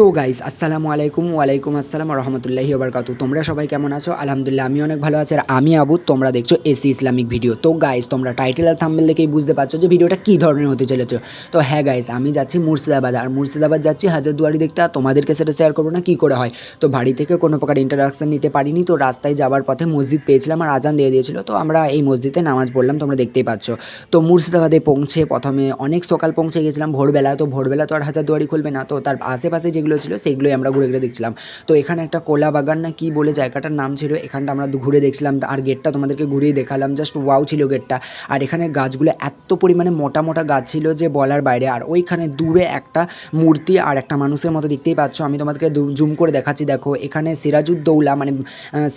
তো গাইস আসসালামু আলাইকুম, ওয়ালাইকুম আসসালাম রহমতুল্লাহি ওবরকাতু তোমরা সবাই কেমন আছো? আলহামদুলিল্লাহ আমি অনেক ভালো আছি আর আমি আবু, তোমরা দেখছ এসি ইসলামিক ভিডিও তো গাইস তোমরা টাইটেল আর থাম্বেল দেখেই বুঝতে পারছ যে ভিডিওটা কী ধরনের হতে চলেছে। তো হ্যাঁ গাইস আমি যাচ্ছি মুর্শিদাবাদ আর মুর্শিদাবাদ যাচ্ছি হাজারদুয়ারি দেখতে। আর তোমাদেরকে সেটা শেয়ার করব না, কী করে হয়? তো বাড়ি থেকে কোনো প্রকার ইন্টারাকশন নিতে পারিনি, তো রাস্তায় যাওয়ার পথে মসজিদ পেয়েছিলাম আর আজান দিয়ে দিয়েছিল। তো আমরা এই মসজিদে নামাজ পড়লাম, তোমরা দেখতেই পাচ্ছ। তো মুর্শিদাবাদে পৌঁছে প্রথমে অনেক সকাল পৌঁছে গেছিলাম, ভোরবেলা। তো ভোরবেলা তো আর হাজারদুয়ারি খুলবে না, তো তার আশেপাশে যেগুলো ছিল সেগুলোই আমরা ঘুরে ঘুরে দেখছিলাম। তো এখানে একটা কোলা বাগান না কি বলে জায়গাটার নাম ছিল, এখানটা আমরা ঘুরে দেখছিলাম। আর গেটটা তোমাদেরকে ঘুরেই দেখালাম জাস্ট ওয়াও ছিল গেটটা আর এখানে গাছগুলো এত পরিমাণে মোটা মোটা গাছ ছিল যে বলার বাইরে। আর ওইখানে দূরে একটা মূর্তি আর একটা মানুষের মতো দেখতেই পাচ্ছ। আমি তোমাদেরকে জুম করে দেখাচ্ছি। দেখো, এখানে সিরাজউদ্দৌলা মানে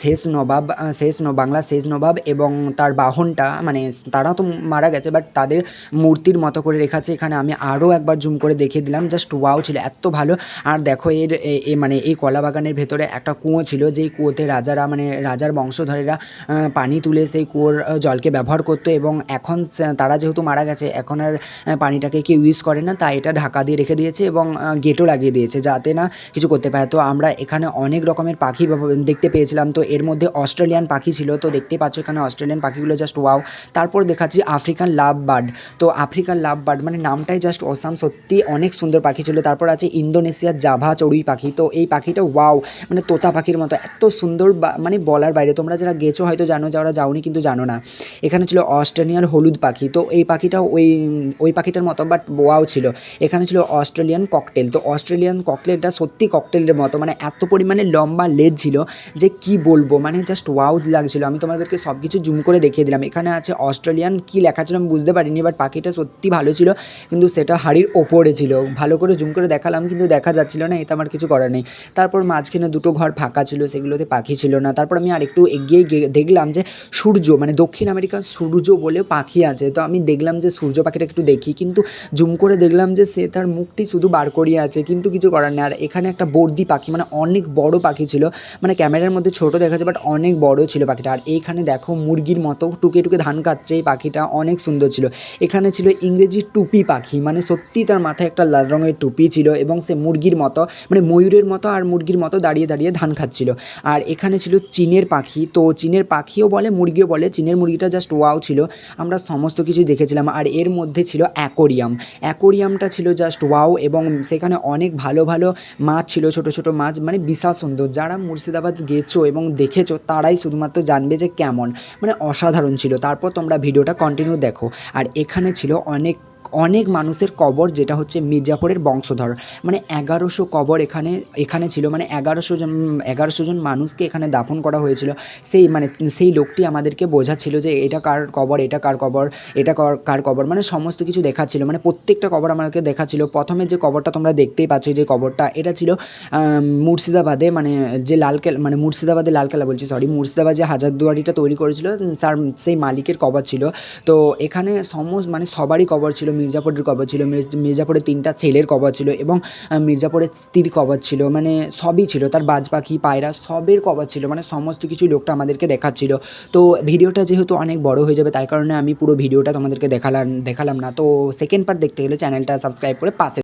শেষ নবাব শেষ ন বাংলা শেষ নবাব এবং তার বাহনটা মানে তারা তো মারা গেছে বাট তাদের মূর্তির মতো করে রেখেছে এখানে আমি আরও একবার জুম করে দেখিয়ে দিলাম। জাস্ট ওয়াও ছিল, এত ভালো। আর দেখো এর এ মানে এই কলা বাগানের ভেতরে একটা কুয়ো ছিল, যেই কুয়োতে রাজারা মানে রাজার বংশধরেরা পানি তুলে সেই কুয়োর জলকে ব্যবহার করতো এবং এখন তারা যেহেতু মারা গেছে, এখন আর পানিটাকে কেউ ইউজ করে না, তাই এটা ঢাকা দিয়ে রেখে দিয়েছে এবং গেটও লাগিয়ে দিয়েছে যাতে না কিছু করতে পারে। তো আমরা এখানে অনেক রকমের পাখি দেখতে পেয়েছিলাম। তো এর মধ্যে অস্ট্রেলিয়ান পাখি ছিল, তো দেখতে পাচ্ছ এখানে অস্ট্রেলিয়ান পাখিগুলো জাস্ট ওয়াও তারপর দেখাচ্ছি আফ্রিকান লাভ বার্ড তো আফ্রিকান লাভ বার্ড মানে নামটাই জাস্ট অসাম সত্যি অনেক সুন্দর পাখি ছিল। তারপর আছে ইন্দোনেশিয়ার জাভা চড়ুই পাখি। তো এই পাখিটা ওয়াও মানে তোতা পাখির মতো। এত সুন্দর মানে বলার বাইরে, তোমরা যারা গেছো হয়তো জানো, যারা যাওনি কিন্তু জানো না। এখানে ছিল অস্ট্রেলিয়ান হলুদ পাখি। তো এই পাখিটাও ওই ওই পাখিটার মতো বাট ওয়াও ছিল। এখানে ছিল অস্ট্রেলিয়ান ককটেল তো অস্ট্রেলিয়ান ককটেলটা সত্যি ককটেলের মতো মানে এত পরিমাণে লম্বা লেজ ছিল যে কি বলব মানে জাস্ট ওয়াও লাগছিল। আমি তোমাদেরকে সব কিছু জুম করে দেখিয়ে দিলাম। এখানে আছে অস্ট্রেলিয়ান কি লেখা ছিল আমি বুঝতে পারিনি বাট পাখিটা সত্যি ভালো ছিল। কিন্তু সেটা হাড়ির ওপরে ছিল। ভালো করে জুম করে দেখালাম, কিন্তু দেখা যাচ্ছিল না, এতে আমার কিছু করার নেই। তারপর মাঝখানে দুটো ঘর ফাঁকা ছিল, সেগুলোতে পাখি ছিল না। তারপর আমি আরেকটু এগিয়ে গিয়ে দেখলাম যে সূর্য মানে দক্ষিণ আমেরিকার সূর্য বলে পাখি আছে। তো আমি দেখলাম যে সূর্য পাখিটা একটু দেখি, কিন্তু জুম করে দেখলাম যে সে তার মুখটি শুধু বার করিয়ে আছে, কিন্তু কিছু করার নেই। আর এখানে একটা বর্দি পাখি মানে অনেক বড় পাখি ছিল মানে ক্যামেরার মধ্যে ছোট দেখা যায়, বাট অনেক বড় ছিল পাখিটা। আর এইখানে দেখো মুরগির মতো টুকে টুকে ধান কাটছে, এই পাখিটা অনেক সুন্দর ছিল। এখানে ছিল ইংরেজি টুপি পাখি মানে সত্যি তার মাথায় একটা লাল রঙের টুপি ছিল, এবং সে মুরগির মতো মানে ময়ূরের মতো আর মুরগির মতো দাঁড়িয়ে দাঁড়িয়ে ধান খাচ্ছিল। আর এখানে ছিল চীনের পাখি। তো চীনের পাখিও বলে, মুরগিও বলে, চীনের মুরগিটা জাস্ট ওয়াও ছিল। আমরা সমস্ত কিছু দেখেছিলাম। আর এর মধ্যে ছিল অ্যাকোরিয়াম। অ্যাকোরিয়ামটা ছিল জাস্ট ওয়াও এবং সেখানে অনেক ভালো ভালো মাছ ছিল, ছোট ছোট মাছ মানে বিশাল সুন্দর। যারা মুর্শিদাবাদ গেছো এবং দেখেছ, তারাই শুধুমাত্র জানবে যে কেমন মানে অসাধারণ ছিল। তারপর তোমরা ভিডিওটা কন্টিনিউ দেখো। আর এখানে ছিল অনেক অনেক মানুষের কবর যেটা হচ্ছে মির্জাপুরের বংশধর। মানে এগারোশো কবর এখানে এখানে ছিল। মানে এগারোশো জন এগারোশো জন মানুষকে এখানে দাফন করা হয়েছিল। সেই মানে সেই লোকটি আমাদেরকে বোঝাচ্ছিল যে এটা কার কবর, এটা কার কবর, এটা কার- কবর। মানে সমস্ত কিছু দেখাচ্ছিল। মানে প্রত্যেকটা কবর আমাকে দেখাচ্ছিল। প্রথমে যে কবরটা তোমরা দেখতেই পাচ্ছ যে কবরটা, এটা ছিল মুর্শিদাবাদে মানে যে লালকেল্লা মানে মুর্শিদাবাদে লালকেল্লা বলছি সরি মুর্শিদাবাদ যে হাজারদুয়ারিটা তৈরি করেছিল স্যার সেই মালিকের কবর ছিল। তো এখানে সমস্ত মানে সবারই কবর ছিল। মির্জাপুরের কবর ছিল মির্জাপুরের তিনটা ছেলের কবর ছিল এবং মির্জাপুরের স্ত্রীর কবর ছিল। মানে সবই ছিল, তার বাজ পাখি, পায়রা সবের কবর ছিল। মানে সমস্ত কিছু লোকটা আমাদেরকে দেখাচ্ছিল। তো ভিডিওটা যেহেতু অনেক বড় হয়ে যাবে, তাই কারণে আমি পুরো ভিডিওটা তোমাদেরকে দেখালাম দেখালাম না। তো সেকেন্ড পার্ট দেখতে গেলে চ্যানেলটা সাবস্ক্রাইব করে পাশে